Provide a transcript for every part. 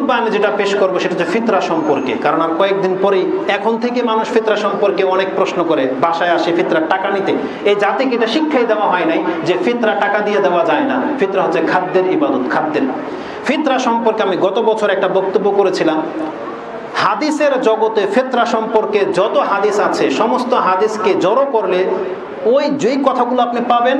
খুদ্া আমি যেটা পেশ করব সেটা হচ্ছে ফিতরা সম্পর্কে। কারণ আর কয়েকদিন পরেই এখন থেকে মানুষ ফিতরা সম্পর্কে অনেক প্রশ্ন করে, বাসায় আসে ফিতরা টাকা নিতে। এই জাতিকে এটা শিক্ষাই দেওয়া হয় নাই যে ফিতরা টাকা দিয়ে দেওয়া যায় না। ফিতরা হচ্ছে খাদ্যের ইবাদত, খাদ্যের। ফিতরা সম্পর্কে আমি গত বছর একটা বক্তব্য করেছিলাম। হাদিসের জগতে ফেতরা সম্পর্কে যত হাদিস আছে, সমস্ত হাদিসকে জড়ো করলে ওই যেই কথাগুলো আপনি পাবেন,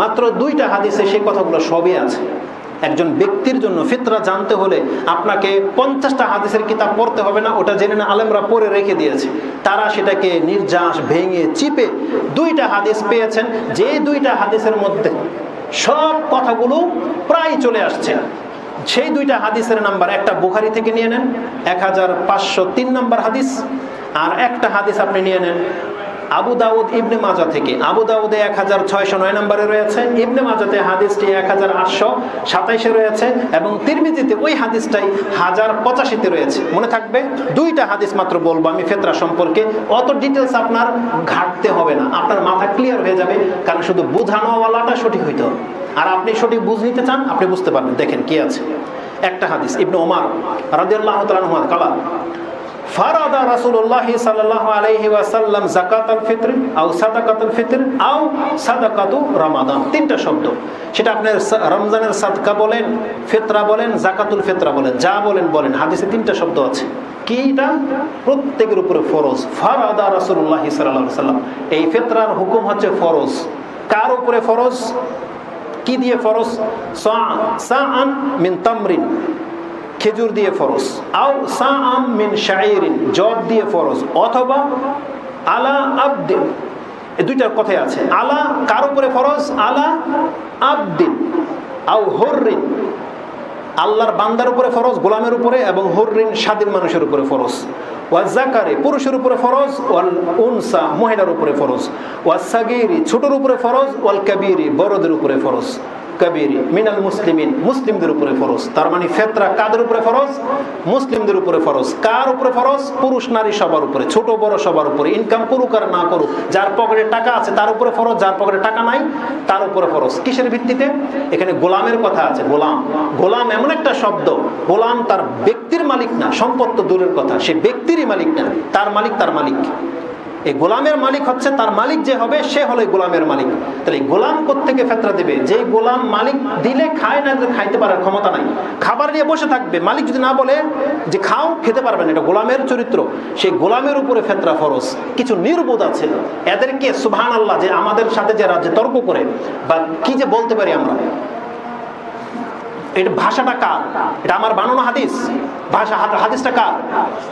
মাত্র দুইটা হাদিসে সেই কথাগুলো সবই আছে। একজন ব্যক্তির জন্য ফিতরা জানতে হলে আপনাকে পঞ্চাশটা হাদিসের কিতাব পড়তে হবে না, ওটা জেনে না আলেমরা পড়ে রেখে দিয়েছে। তারা সেটাকে নির্যাস, ভেঙে, চিপে দুইটা হাদিস পেয়েছেন, যে দুইটা হাদিসের মধ্যে সব কথাগুলো প্রায় চলে আসছে। সেই দুইটা হাদিসের নাম্বার একটা বুখারি থেকে নিয়ে নেন, এক হাজার পাঁচশো তিন নম্বর হাদিস, আর একটা হাদিস আপনি নিয়ে নেন আবু দাউদ ইবনে মাজা থেকে। আবু দাউদে এক হাজার ছয়শো নয় নম্বরে রয়েছে, ইবনে মাজাতে হাদিসটি এক হাজার আটশো সাতাইশে রয়েছে এবং তিরমিজিতে ওই হাদিসটাই হাজার পঁচাশিতে রয়েছে। মনে থাকবে, দুইটা হাদিস মাত্র বলব আমি ফেতরা সম্পর্কে। অত ডিটেলস আপনার ঘাটতে হবে না। আপনার মাথা ক্লিয়ার হয়ে যাবে, কারণ শুধু বোঝানোওয়ালাটা সঠিক হইতে। হবে আর আপনি সঠিক বুঝ নিতে চান, আপনি বুঝতে পারবেন। দেখেন কি আছে। একটা হাদিস, ইবনে ওমার রাদিয়াল্লাহু তাআলা আনহু কালা ফারাদা রাসূলুল্লাহ সাল্লাল্লাহু আলাইহি ওয়াসাল্লাম যাকাতাল ফিত্র আও সাদাকাতুল ফিত্র আও সাদাকাতু রমাদান। তিনটা শব্দ। সেটা আপনার রমজানের সাদকা বলেন, ফিতরা বলেন জাকাতুল ফিতরা বলেন, যা বলেন বলেন। হাদিসে তিনটা শব্দ আছে। কি এটা? প্রত্যেকের উপরে ফরজ। ফারাদা রাসূলুল্লাহ সাল্লাম এই ফিতরার হুকুম হচ্ছে ফরজ। কার উপরে ফরজ? কি দিয়ে ফরজ? সাআন মিন তামরিন। খেজুর দিয়ে ফরজ আও সাআম মিন শাইরিন জব দিয়ে ফরজ অথবা আলা আবদিন। এই দুইটার কথাই আছে। আলা কার উপরে ফরজ আলা আবদিন। আও হররিন। আল্লাহর বান্দার উপরে ফরজ গোলামের উপরে, এবং হররিন স্বাধীন মানুষের উপরে ফরজ ওয়া জাকারে পুরুষের উপরে ফরজ ওয়াল উনসা, মহিলার উপরে ফরজ ওয়া সাগিরি, ছোটর উপরে ফরজ ওয়াল কাবিরি, বড়দের উপরে ফরজ কাবিরি মিনাল মুসলিমিন, মুসলিমদের উপরে ফরজ। তার মানে ফেতরা কাদের উপরে ফরজ? মুসলিমদের উপরে ফরজ। কার উপরে ফরজ? পুরুষ, নারী সবার উপরে, ছোট, বড় সবার উপরে। ইনকাম করুক আর না করুক, যার পকেটে টাকা আছে তার উপরে ফরজ, যার পকেটে টাকা নাই তার উপরে ফরজ। কিসের ভিত্তিতে? এখানে গোলামের কথা আছে, গোলাম। গোলাম এমন একটা শব্দ, গোলাম তার ব্যক্তির মালিক না সম্পদ তো দূরের কথা। সে ব্যক্তিরই মালিক না, তার মালিক তার মালিক। এই গোলামের মালিক হচ্ছে তার মালিক যে হবে, সে হলো গোলামের মালিক। তাহলে গোলাম থেকে ফেতরা দেবে? যে গোলাম মালিক দিলে খায় না, খাইতে পারার ক্ষমতা নাই। খাবার নিয়ে বসে থাকবে। মালিক যদি না বলে যে খাও, খেতে পারবে না। এটা গোলামের চরিত্র। সেই গোলামের উপরে ফেতরা ফরজ। কিছু নির্বোধ আছে। এদেরকে সুবহান আল্লাহ যে আমাদের সাথে যে রাজ্যে তর্ক করে, বা কি যে বলতে পারি আমরা? এটা ভাষাটা কার? এটা আমার বানানো হাদিস? ভাষা হাদিসটা কার?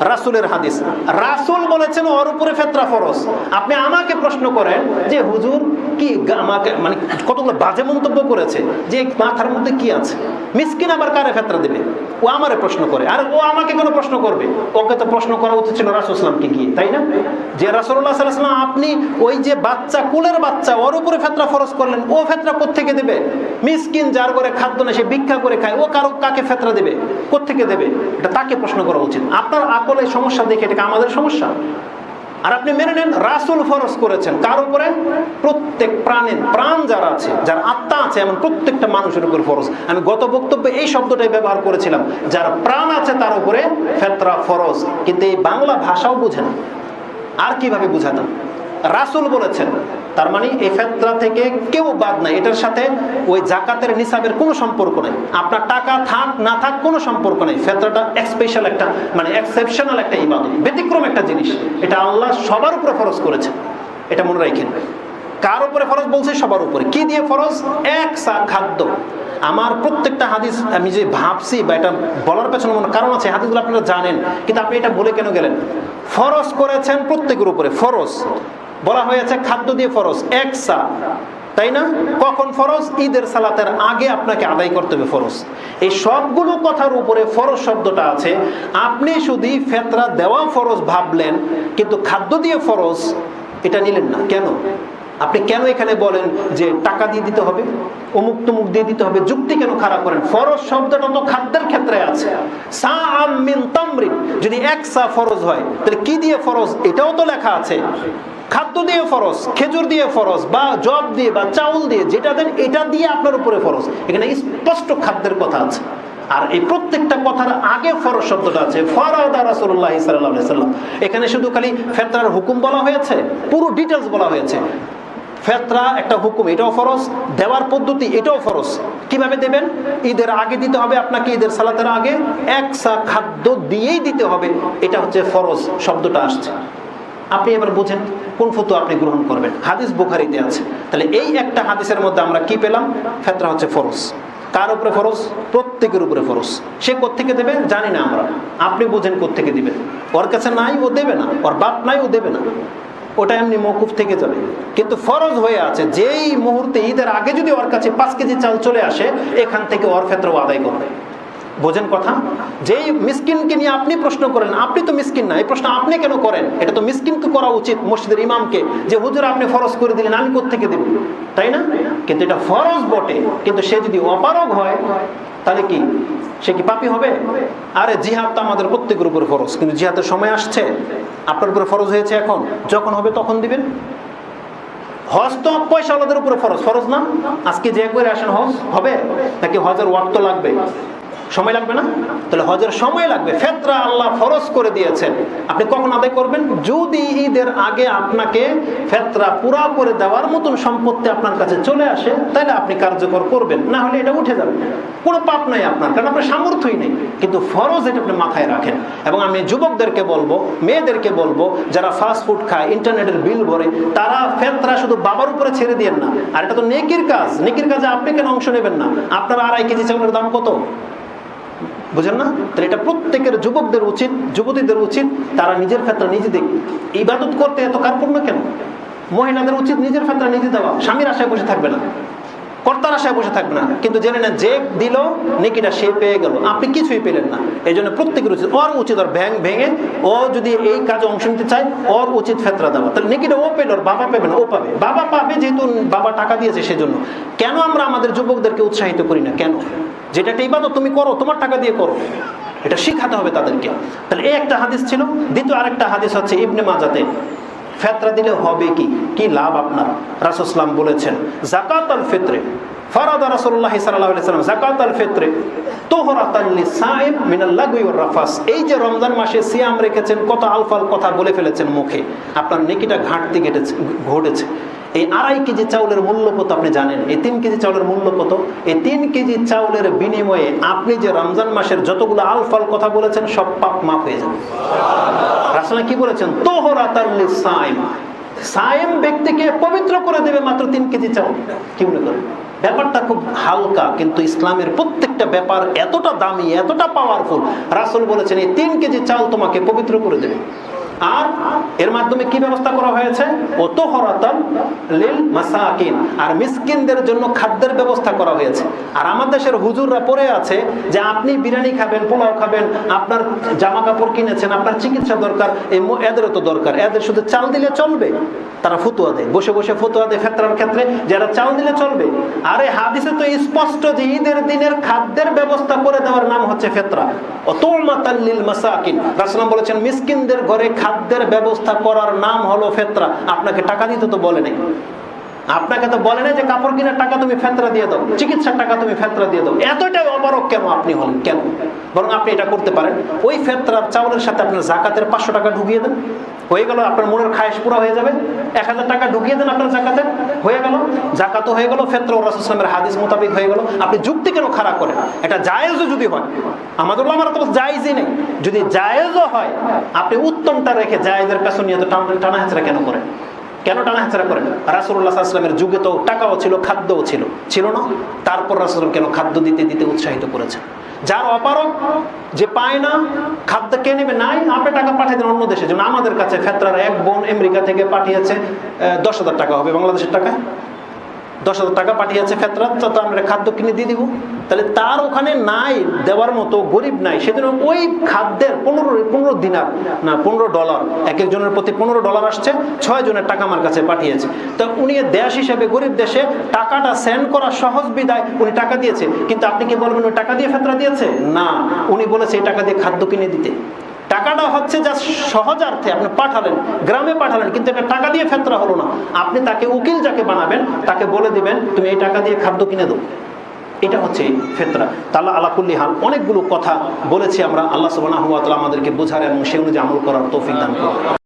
রাসুলের হাদিস। রাসুল বলেছেন ওর উপরে ফেতরা ফরজ। আপনি আমাকে প্রশ্ন করেন যে হুজুর কি আমাকে মানে কতগুলো বাজে মন্তব্য করেছে? যে মাথার মধ্যে কি আছে? মিসকিন আবার কারে ফেতরা দেবে? ও আমারে প্রশ্ন করে। আর ও আমাকে কেন প্রশ্ন করবে? ওকে তো প্রশ্ন করা উচিত ছিল রাসুল ইসলামকে গিয়ে, তাই না? যে রাসুল্লাহ সাল্লাম আপনি ওই যে বাচ্চা, কুলের বাচ্চা, ওর উপরে ফেতরা ফরজ করলেন, ও ফেতরা কোত্থেকে দেবে? মিসকিন যার করে খাদ্য না সে ভিক্ষা করে খায়, ও কারও কাকে ফেতরা দেবে? কোত্থেকে দেবে? এটা তাকে প্রশ্ন করা উচিত। আপনার আকলে সমস্যা দেখে এটাকে আমাদের সমস্যা? আর আপনি মেনে নেন, রাসুল ফরজ করেছেন। কার উপরে? প্রত্যেক প্রাণের, প্রাণ যারা আছে, যার আত্মা আছে, এমন প্রত্যেকটা মানুষের উপর ফরজ। আমি গত বক্তব্যে এই শব্দটাই ব্যবহার করেছিলাম, যার প্রাণ আছে তার উপরে ফেতরা ফরজ। কিন্তু এই বাংলা ভাষাও বোঝে না। আর কীভাবে বুঝাতাম? রাসুল বলেছেন তার মানে এই ফেতরা থেকে কেউ বাদ নাই। এটার সাথে ওই জাকাতের নিসাবের কোনো সম্পর্ক নেই। আপনার টাকা থাক, না থাক, কোনো সম্পর্ক নেই। ফেতরাটা স্পেশাল একটা মানে এক্সেপশনাল একটা ইবাদত, ব্যতিক্রম একটা জিনিস। এটা আল্লাহ সবার উপরে ফরজ করেছে এটা মনে রাখেন। কার উপরে ফরজ বলছে? সবার উপরে। কি দিয়ে ফরজ? এক সা খাদ্য। আমার প্রত্যেকটা হাদিস আমি যে ভাবছি বা এটা বলার পেছনে মনে কারণ আছে, হাদিসগুলো আপনারা জানেন। কিন্তু আপনি এটা বলে কেন গেলেন? ফরজ করেছেন প্রত্যেকের উপরে। ফরজ। বলা হয়েছে খাদ্য দিয়ে ফরজ, এক সা তাই না? কখন ফরজ? ঈদের সালাতের আগে আপনাকে আদায় করতে হবে ফরজ। এই সবগুলো কথার উপরে ফরজ শব্দটা আছে। আপনি শুধু ফেতরা দেওয়া ফরজ ভাবলেন, কিন্তু খাদ্য দিয়ে ফরজ এটা নিলেন না। কেন? আপনি কেন এখানে বলেন যে টাকা দিয়ে দিতে হবে? অমুক তমুক দিয়ে দিতে হবে। যুক্তি কেন খারাপ করেন? ফরজ শব্দটা তো খাদ্যের ক্ষেত্রে আছে। সা আম মিন তামরিন। যদি এক সা ফরজ হয়, তাহলে কি দিয়ে ফরজ? এটাও তো লেখা আছে। খাদ্য দিয়ে ফরজ, খেজুর দিয়ে ফরজ, বা জব দিয়ে, বা চাউল দিয়ে, যেটা দেন, এটা দিয়ে আপনার উপরে ফরজ। এখানে স্পষ্ট খাদ্যের কথা আছে। আর এই প্রত্যেকটা কথার আগে ফরজ শব্দটা আছে, ফরাদা আলাইহি সাল্লাম। এখানে শুধু খালি ফেতরার হুকুম বলা হয়েছে, পুরো ডিটেলস বলা হয়েছে। ফেতরা একটা হুকুম, এটাও ফরজ, দেওয়ার পদ্ধতি, এটাও ফরজ। কীভাবে দেবেন? ঈদের আগে দিতে হবে আপনাকে, ঈদের সালাতের আগে একসা খাদ্য দিয়েই দিতে হবে। এটা হচ্ছে ফরজ শব্দটা আসছে। আপনি এবার বুঝেন কোন ফটো আপনি গ্রহণ করবেন? হাদিস বুখারিতে আছে। তাহলে এই একটা হাদিসের মধ্যে আমরা কি পেলাম? ফেতরা হচ্ছে ফরজ। কার উপরে ফরজ? প্রত্যেকের উপরে ফরজ। সে কোত্থেকে দেবে? জানি না আমরা। আপনি বুঝেন কোত্থেকে দিবেন। ওর কাছে নাই, ও দেবে না। ওর বাপ নাই, ও দেবে না। ওটা এমনি মৌকুফ থেকে যাবে। কিন্তু ফরজ হয়ে আছে। যেই মুহূর্তে ঈদের আগে যদি ওর কাছে পাঁচ কেজি চাল চলে আসে, এখান থেকে ওর ক্ষেত্রে আদায় করবে। বোঝেন কথা? যেই মিসকিনকে নিয়ে আপনি প্রশ্ন করেন, আপনি তো মিসকিন না, এই প্রশ্ন আপনি কেন করেন? এটা তো মিসকিনকে করা উচিত মসজিদের ইমামকে, যে হুজুর আপনি ফরজ করে দিলেন, আমি কোথেকে দেব? তাই না? কিন্তু এটা ফরজ বটে। কিন্তু সে যদি অপারগ হয়, তাহলে কি? সে কি পাপি হবে? আরে জিহাদ তো আমাদের প্রত্যেকের উপর ফরজ, কিন্তু জিহাদের সময় আসছে। আপনার উপরে ফরজ হয়েছে এখন? যখন হবে তখন দিবেন? হজ তো পয়সা আলাদের উপরে ফরজ। ফরজ না? আজকে যে করে আসেন হজ, হবে? নাকি হজের ওয়াক্ত লাগবে? সময় লাগবে না? তাহলে হজের সময় লাগবে। ফেতরা আল্লাহ ফরজ করে দিয়েছেন। আপনি কখন আদায় করবেন? যদি ঈদের আগে আপনাকে ফেতরা পুরা করে দেওয়ার মতন সম্পত্তি আপনার কাছে চলে আসে, তাহলে আপনি কার্যকর করবেন। না হলে এটা উঠে যাবে। কোনো পাপ নাই আপনার, কারণ আপনার সামর্থ্যই নেই। কিন্তু ফরজ এটা আপনি মাথায় রাখেন। এবং আমি যুবকদেরকে বলব, মেয়েদেরকে বলব, যারা ফাস্ট ফুড খায় ইন্টারনেটের বিল ভরে, তারা ফেতরা শুধু বাবার উপরে ছেড়ে দিয়েন না। আর এটা তো নেকির কাজ। নেকির কাজে আপনি কেন অংশ নেবেন না? আপনার আড়াই কেজি চাউলের দাম কত? বুঝেন না? তাহলে এটা প্রত্যেকের যুবকদের উচিত, যুবতীদের উচিত, তারা নিজের ক্ষেত্রে নিজে দেখ ইবাদত করতে এত কার্পণ্য কেন? মহিলাদের উচিত নিজের ক্ষেত্রে নিজে দেওয়া, স্বামীর আশায় বসে থাকবে না। কর্তার আশায় বসে থাকবে না। কিন্তু জেনে না যে দিল, নেকিটা সে পেয়ে গেল। আপনি কিছুই পেলেন না। এই জন্য প্রত্যেকের উচিত, ওর উচিত ওর ভ্যাং ভেঙে, ও যদি এই কাজে অংশ নিতে চায়, ওর উচিত ফেতরা দেওয়া। তাহলে নেকিটা ও পেল, ওর বাবা পেবে না, ও পাবে। বাবা পাবে যেহেতু বাবা টাকা দিয়েছে সেজন্য। কেন আমরা আমাদের যুবকদেরকে উৎসাহিত করি না? কেন? যেটা একটা ইবাদত তুমি করো, তোমার টাকা দিয়ে করো। এটা শিখাতে হবে তাদেরকে। তাহলে এই একটা হাদিস ছিল, দ্বিতীয় আরেকটা হাদিস হচ্ছে ইবনে মাজাতে। ফেতরা দিলে হবে কি? কি লাভ আপনার? রাসুসলাম বলেছেন জাকাত আল ফেতরে। যাকাত আল রাফাস। এই যে রমজান মাসে সিয়াম রেখেছেন, কত আলফাল কথা বলে ফেলেছেন মুখে। আপনার নেকিটা ঘাটতি ঘটেছে ঘটেছে। এই আড়াই কেজি চাউলের মূল্য কত আপনি জানেন? এই তিন কেজি চাউলের মূল্য কত? এই তিন কেজি চাউলের বিনিময়ে আপনি যে রমজান মাসের যতগুলো আলফাল কথা বলেছেন, সব পাপ মাফ হয়ে যাবে। রাসূল কি বলেছেন? তোহরাতাল লিসাইম। সায়েম ব্যক্তিকে পবিত্র করে দেবে মাত্র তিন কেজি চাউল। কি মনে করেন? ব্যাপারটা খুব হালকা, কিন্তু ইসলামের প্রত্যেকটা ব্যাপার এতটা দামি, এতটা পাওয়ারফুল রাসুল বলেছেন, এই তিন কেজি চাল তোমাকে পবিত্র করে দেবে। আর এর মাধ্যমে কি ব্যবস্থা করা হয়েছে? অত আর মিসকিনদের জন্য খাদ্যের ব্যবস্থা করা হয়েছে। আর আমার দেশের হুজুররা পড়ে আছে যে আপনি বিরিয়ানি খাবেন, পোলাও খাবেন, আপনার জামা কাপড় কিনেছেন, আপনার চিকিৎসা দরকার, এই এদেরও তো দরকার। এদের শুধু চাল দিলে চলবে। তারা ফতুয়া দেয়। বসে বসে ফতুয়া দেয় ফেতরার ক্ষেত্রে যারা চাল দিলে চলবে। আরে হাদিসে তো স্পষ্ট যে ঈদের দিনের খাদ্যের ব্যবস্থা করে দেওয়ার নাম হচ্ছে ফেতরা। অতমাতাল্লিল মাসাকিন। রাসূলুল্লাহ বলেছেন, মিসকিনদের ঘরে খাদ্যের ব্যবস্থা করার নাম হলো ফেতরা। আপনাকে টাকা দিতে তো বলে নেই। আপনাকে তো বলে না যে কাপড় কেনার টাকা তুমি ফেতরা দিয়ে দাও, চিকিৎসার টাকা তুমি ফেতরা দিয়ে দাও। এতটা অপারক কেন আপনি হন কেন? বরং আপনি এটা করতে পারেন। ওই ফেতরার চাউলের সাথে আপনার জাকাতের পাঁচশো টাকা ঢুকিয়ে দেন। হয়ে গেল, আপনার মনের খায়েশ পুরা হয়ে যাবে। এক হাজার টাকা ঢুকিয়ে দেন আপনার জাকাতে, হয়ে গেল। জাকাতও হয়ে গেল, ফেতরা রাসুসলামের হাদিস মোতাবিক হয়ে গেল। আপনি যুক্তি কেন খারাপ করেন? এটা জায়েজও যদি হয় আমাদের আমার তো জায়েজই নেই। যদি জায়েজও হয়, আপনি উত্তমটা রেখে জায়েজের পেছন টানা- হেঁচড়া কেন করেন? কেন টানা হেঁচড়া করেন রাসুল্লাহ আসলামের যুগে তো টাকাও ছিল, খাদ্যও ছিল। ছিল না? তারপর রাসুল কেন খাদ্য দিতে দিতে উৎসাহিত করেছেন? যার অপারক যে পায় না, খাদ্য কে নেবে? নাই, আপনি টাকা পাঠিয়ে দেন অন্য দেশে। যেমন আমাদের কাছে ফেতরার এক বোন আমেরিকা থেকে পাঠিয়েছে দশ হাজার টাকা হবে বাংলাদেশের টাকায়। দশ হাজার টাকা পাঠিয়েছে ফেতরা তো আমরা খাদ্য কিনে দিয়ে দিব। তাহলে তার ওখানে নাই, দেওয়ার মতো গরিব নাই। সেজন্য ওই খাদ্যের পনেরো পনেরো দিনার, না, পনেরো ডলার, এক একজনের প্রতি পনেরো ডলার আসছে, ছয় জনের টাকা আমার কাছে পাঠিয়েছে। তো উনি দেশ হিসেবে, গরিব দেশে টাকাটা সেন্ড করা সহজ বিদায়, উনি টাকা দিয়েছে। কিন্তু আপনি কি বলবেন, ওই টাকা দিয়ে ফেতরা দিয়েছে? না, উনি বলেছে এই টাকা দিয়ে খাদ্য কিনে দিতে। টাকাটা হচ্ছে যা সহজার্থে আপনি পাঠালেন, গ্রামে পাঠালেন, কিন্তু এটা টাকা দিয়ে ফেতরা হলো না। আপনি তাকে উকিল যাকে বানাবেন, তাকে বলে দিবেন, তুমি এই টাকা দিয়ে খাদ্য কিনে দেবো এটা হচ্ছে ফেতরা। তাল্লা আলাকুল্লি হাল অনেকগুলো কথা বলেছি আমরা, আল্লাহ সুবাহ আমাদেরকে বোঝার এবং সে অনুযায়ী আমল করার তৌফিক দান করুন।